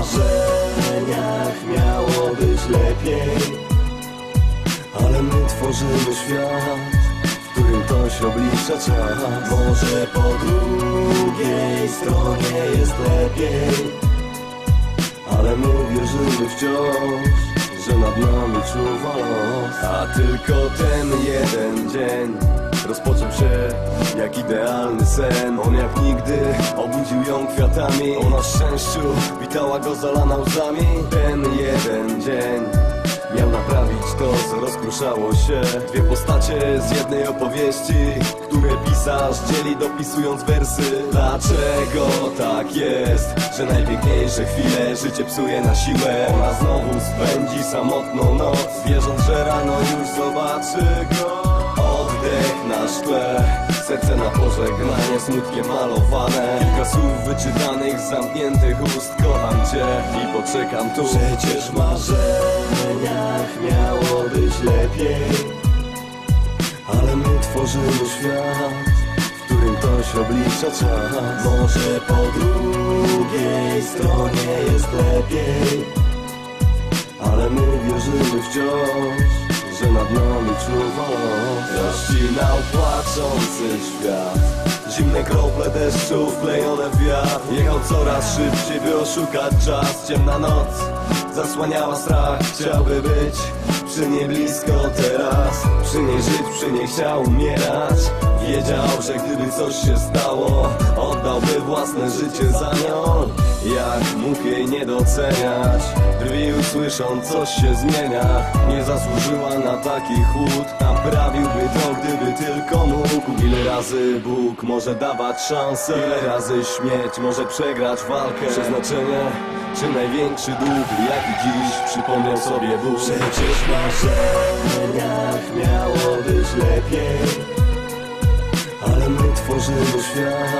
marzeniach miało być lepiej. Ale my tworzymy świat, w którym ktoś oblicza czas. Może po drugiej stronie jest lepiej. Ale my wierzymy wciąż, że nad nami czuwa los. A tylko ten jeden dzień Rozpoczął się jak idealny sen. On jak nigdy obudził ją kwiatami. Ona szczęściu witała go zalana łzami. Ten jeden dzień Miał naprawić to, co rozkruszało się. Dwie postacie z jednej opowieści Które pisarz dzieli dopisując wersy. Dlaczego tak jest, że najpiękniejsze chwile Życie psuje na siłę? Ona znowu spędzi samotną noc Wierząc, że rano już zobaczy go Oddech na szkle Serce na pożegnanie smutkiem malowane. Kilka słów wyczytanych z zamkniętych ust Kocham cię i poczekam tu. Przecież w marzeniach miało być lepiej Ale my tworzymy świat którym ktoś oblicza czas. Może po drugiej stronie jest lepiej Ale my wierzymy wciąż, że nad nami czuwa. Los Rozcinał płaczący świat. Zimne krople deszczu wklejone w wiatr. Jechał coraz szybciej, by oszukać czas. Ciemna noc zasłaniała strach. Chciałby być przy niej blisko teraz. Przy niej żyć, przy niej chciał umierać. Wiedział, że gdyby coś się stało Oddałby własne życie za nią. Jak mógł jej nie doceniać Drwi usłyszą, coś się zmienia. Nie zasłużyła na taki chłód. Naprawiłby to, gdyby tylko mógł. Ile razy Bóg może dawać szansę? Ile razy śmierć może przegrać walkę? Przeznaczenie czy największy dług, jaki dziś przypomniał sobie Bóg? Przecież w marzeniach miało być lepiej Ale my tworzymy świat,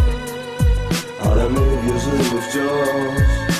my wierzymy wciąż,